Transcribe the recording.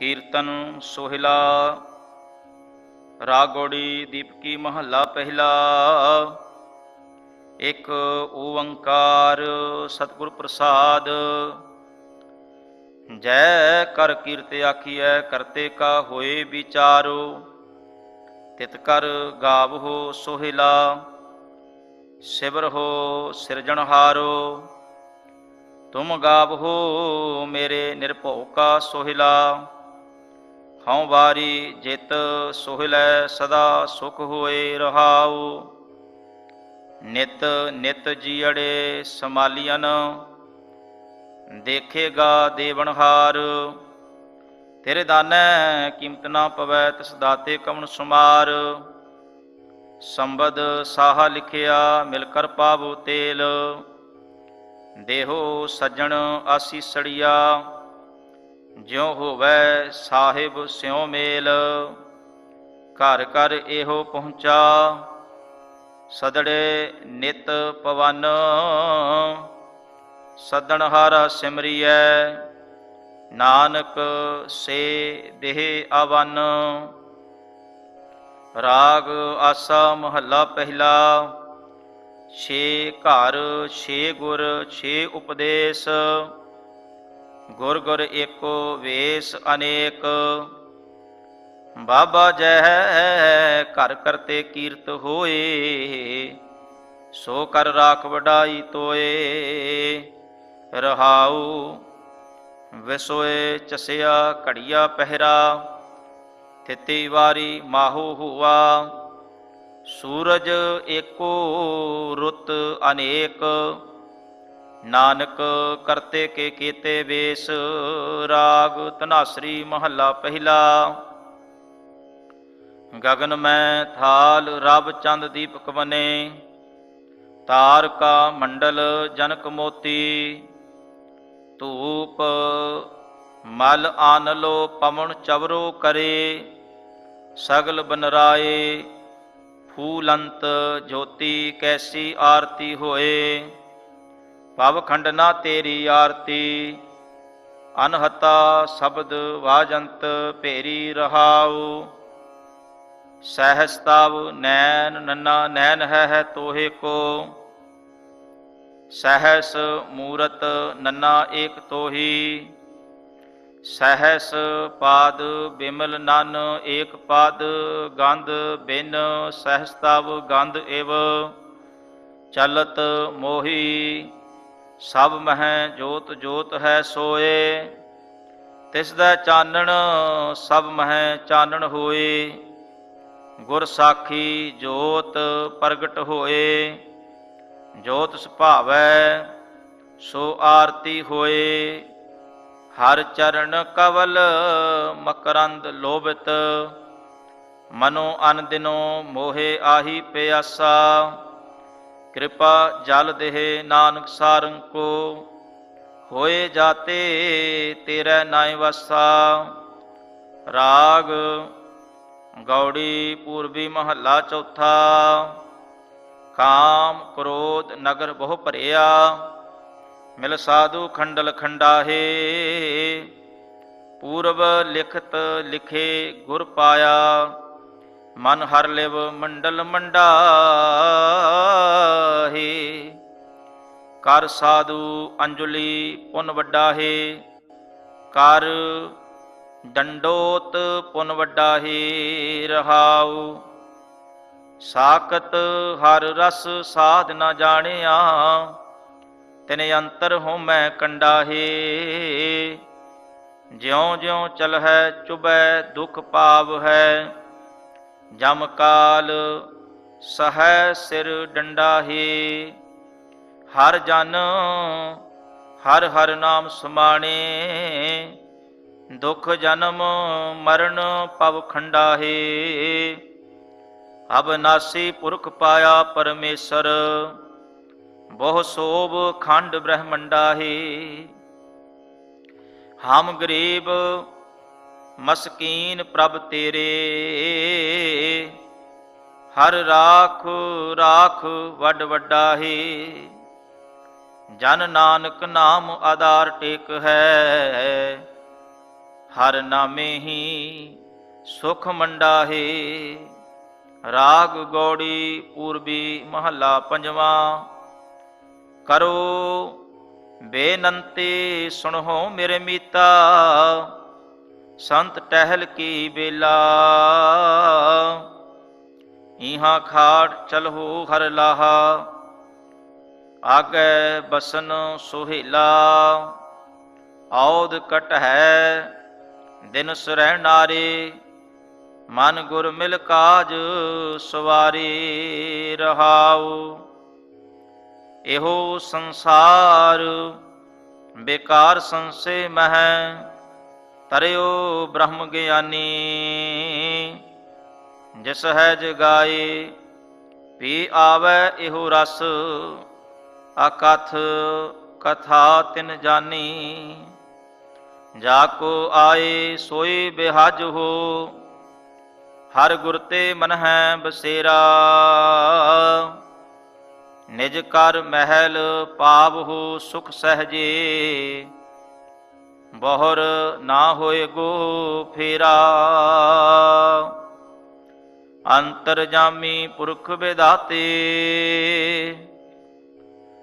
ਕੀਰਤਨ ਸੋਹਿਲਾ, ਰਾਗੋੜੀ ਦੀਪਕੀ ਮਹੱਲਾ ਪਹਿਲਾ, ਇੱਕ ਓੰਕਾਰ ਸਤਿਗੁਰ ਪ੍ਰਸਾਦ। ਜੈ ਕਰ ਕੀਰਤ ਆਖੀਐ, ਕਰਤੇ ਕਾ ਹੋਏ ਵਿਚਾਰੋ, ਤਿਤ ਕਰ ਗਾਵਹੋ ਸੋਹਿਲਾ, ਸਿਵਰ ਹੋ ਸਿਰਜਣਹਾਰੋ ਤੁਮ ਗਾਵਹੋ ਮੇਰੇ ਨਿਰਭਉ ਕਾ ਸੋਹਿਲਾ। ਹਉ ਵਾਰੀ ਜਿਤ ਸੋਹਿਲੈ ਸਦਾ ਸੁਖ ਹੋਏ ਰਹਾਉ। ਨਿਤ ਨਿਤ ਜੀੜੇ ਸਮਾਲੀਅਨ, ਦੇਖੇਗਾ ਦੇਵਨਹਾਰ ਤੇਰੇ ਦਾਨੈ ਕੀਮਤ ਨਾ ਪਵੈ ਤਿਸ ਦਾਤੇ ਕਵਣ ਸੁਮਾਰ। ਸੰਬਦ ਸਾਹਾ ਲਿਖਿਆ ਮਿਲ ਕਰ ਪਾਵੋ ਤੇਲ। ਦੇਹੋ ਸੱਜਣ ਆਸੀ ਸੜੀਆ। ਜਿਉ ਹੋਵੈ ਸਾਹਿਬ ਸਿਉ ਮੇਲ, ਘਰ ਘਰ ਇਹੋ ਪਹੁੰਚਾ, ਸਦੜੇ ਨਿਤ ਪਵਨ। ਸਦਣ ਹਾਰਾ ਸਿਮਰੀਐ, ਨਾਨਕ ਸੇ ਦੇਹ ਆਵਨ। ਰਾਗ ਆਸਾ ਮਹੱਲਾ ਪਹਿਲਾ, ਛੇ ਘਰ, ਛੇ ਗੁਰ, ਛੇ ਉਪਦੇਸ਼। ਗੁਰ ਗੁਰ ਏਕੋ ਵੇਸ ਅਨੇਕ। ਬਾਬਾ ਜੈ ਘਰ ਕਰਤੇ ਕੀਰਤ ਹੋਏ, ਸੋ ਕਰ ਰਾਖ ਵਡਾਈ ਤੋਏ। ਰਹਾਉ ਵਿਸੋਏ ਚਸਿਆ ਘੜੀਆ ਪਹਿਰਾ, ਥਿਤੀ ਵਾਰੀ ਮਾਹੂ ਹੁਆ। ਸੂਰਜ ਏਕੋ ਰੁੱਤ ਅਨੇਕ। ਨਾਨਕ ਕਰਤੇ ਕੇ ਕੀਤੇ ਵੇਸ, ਰਾਗ ਤਨਾਸਰੀ ਮਹੱਲਾ ਪਹਿਲਾ। ਗਗਨ ਮੈਂ ਥਾਲ ਰਬ ਚੰਦ ਦੀਪਕ ਬਨੇ ਤਾਰ ਕਾ ਮੰਡਲ ਜਨਕ ਮੋਤੀ, ਧੂਪ ਮਲ ਆਨਲੋ ਪਵਨ ਚਵਰੋ ਕਰੇ, ਸਗਲ ਬਨਰਾਏ, ਫੂਲੰਤ ਜੋਤੀ ਕੈਸੀ ਆਰਤੀ ਹੋਏ। ਭਵ ਖੰਡਨਾ ਤੇਰੀ ਆਰਤੀ। ਅਨਹਤਾ ਸ਼ਬਦ ਵਾਜੰਤ ਭੇਰੀ ਰਹਾਉ। ਸਹਸਤਵ ਨੈਨ ਨੰਨਾ ਨੈਨ ਹੈ ਹੈ ਤੋਹੇ ਕੋ। ਸਹਸ ਮੂਰਤ ਨੰਨਾ ਏਕ ਤੋਹੀ। ਸਹਸ ਪਾਦ ਬਿਮਲ ਨਨ ਏਕ ਪਾਦ। ਗੰਧ ਬਿਨ ਸਹਸਤਵ ਗੰਧ ਏਵ। ਚਲਤ ਮੋਹੀ ਸਭ ਮਹਿ ਜੋਤ ਜੋਤ ਹੈ ਸੋਏ, ਤਿਸ ਦਾ ਚਾਨਣ ਸਭ ਮਹਿ ਚਾਨਣ ਹੋਏ, ਗੁਰ ਸਾਖੀ ਜੋਤ ਪ੍ਰਗਟ ਹੋਏ, ਜੋਤ ਸੁਭਾਵੈ ਸੋ ਆਰਤੀ ਹੋਏ, ਹਰ ਚਰਨ ਕਵਲ ਮਕਰੰਦ ਲੋਭਿਤ, ਮਨੋ ਅਨ ਦਿਨੋ ਮੋਹਿ ਆਹੀ ਪਿਆਸਾ ਕਿਰਪਾ ਜਲ ਦੇਹ ਨਾਨਕ ਸਾਰੰ ਕੋ, ਹੋਏ ਜਾਤੇ ਤੇਰੇ ਨਾਇ ਵਸਾ। ਰਾਗ ਗੌੜੀ ਪੂਰਬੀ ਮਹੱਲਾ ਚੌਥਾ, ਕਾਮ ਕ੍ਰੋਧ ਨਗਰ ਬਹੁ ਭਰਿਆ। ਮਿਲ ਸਾਧੂ ਖੰਡਲ ਖੰਡਾਹੇ, ਪੂਰਬ ਲਿਖਤ ਲਿਖੇ ਗੁਰ ਪਾਇਆ। ਮਨ ਹਰ ਲਿਵ ਮੰਡਲ ਮੰਡਾ। ਕਰ ਸਾਧੂ ਅੰਜਲੀ ਪੁਨ ਵੱਡਾ ਕਰ ਡੰਡੋਤ ਪੁਨ ਵੱਡਾ ਹੈ ਰਹਾਉ। ਸਾਖਤ ਹਰ ਰਸ ਸਾਧ ਨਾ ਜਾਣਿਆ, ਤਿਨ ਅੰਤਰ ਹੋ ਮੈਂ ਕੰਡਾ ਹੈ ਜਿਉ ਜਿਉ ਚਲ ਹੈ ਚੁਬੈ ਦੁਖ ਪਾਵ ਹੈ, ਜਮ ਕਾਲ ਸਹੈ ਸਿਰ ਡੰਡਾਹੀ। ਹਰ ਜਨ ਹਰ ਹਰ ਨਾਮ ਸਮਾਣੇ, ਦੁਖ ਜਨਮ ਮਰਨ ਪਵ ਖੰਡਾ ਹੈ ਅਬਨਾਸੀ ਪੁਰਖ ਪਾਇਆ ਪਰਮੇਸ਼ਰ, ਬਹੁ ਸੋਭ ਖੰਡ ਬ੍ਰਹਮੰਡਾਹੇ। ਹਮ ਗਰੀਬ ਮਸਕੀਨ ਪ੍ਰਭ ਤੇਰੇ, ਹਰ ਰਾਖ ਰਾਖ ਵੱਡ ਵੱਡਾ ਹੈ ਜਨ ਨਾਨਕ ਨਾਮ ਆਧਾਰ ਟੇਕ ਹੈ। ਹਰ ਨਾਮੇ ਹੀ ਸੁਖ ਮੰਡਾਹੇ। ਰਾਗ ਗੌੜੀ ਪੂਰਬੀ ਮਹੱਲਾ ਪੰਜਵਾਂ। ਕਰੋ ਬੇਨੰਤੀ ਸੁਣੋ ਮੇਰੇ ਮੀਤਾ। ਸੰਤ ਟਹਿਲ ਕੀ ਬੇਲਾ। ਇਹਾਂ ਖਾੜ ਚਲਹੁ ਹਰ ਲਾਹਾ। ਆਗੈ ਬਸਨ ਸੁਹੇਲਾ ਔਦ ਕਟ ਹੈ ਦਿਨ ਸੁਰੈ ਨਾਰੇ, ਮਨ ਗੁਰ ਮਿਲ ਕਾਜ ਸਵਾਰੀ ਰਹਾਉ। ਇਹੋ ਸੰਸਾਰ ਬੇਕਾਰ ਸੰਸੇ ਮਹਿ, ਤਰਿਓ ਬ੍ਰਹਮ ਗਿਆਨੀ। ਜਿਸ ਹੈ ਜਗਾਏ ਪੀ ਆਵੈ ਇਹੋ ਰਸ ਅਕਥ ਕਥਾ ਤਿਨ ਜਾਣੀ ਜਾ ਕੋ ਆਏ ਸੋਈ ਬਿਹਜ ਹੋ, ਹਰ ਗੁਰ ਤੇ ਮਨ ਹੈ ਬਸੇਰਾ। ਨਿਜ ਕਰ ਮਹਿਲ ਪਾਵਹੁ ਸੁਖ ਸਹਜੇ, ਬਹੁਰ ਨਾ ਹੋਏ ਗੋ ਫੇਰਾ। ਅੰਤਰ ਜਾਮੀ ਪੁਰਖ ਵਿਦਾਤੇ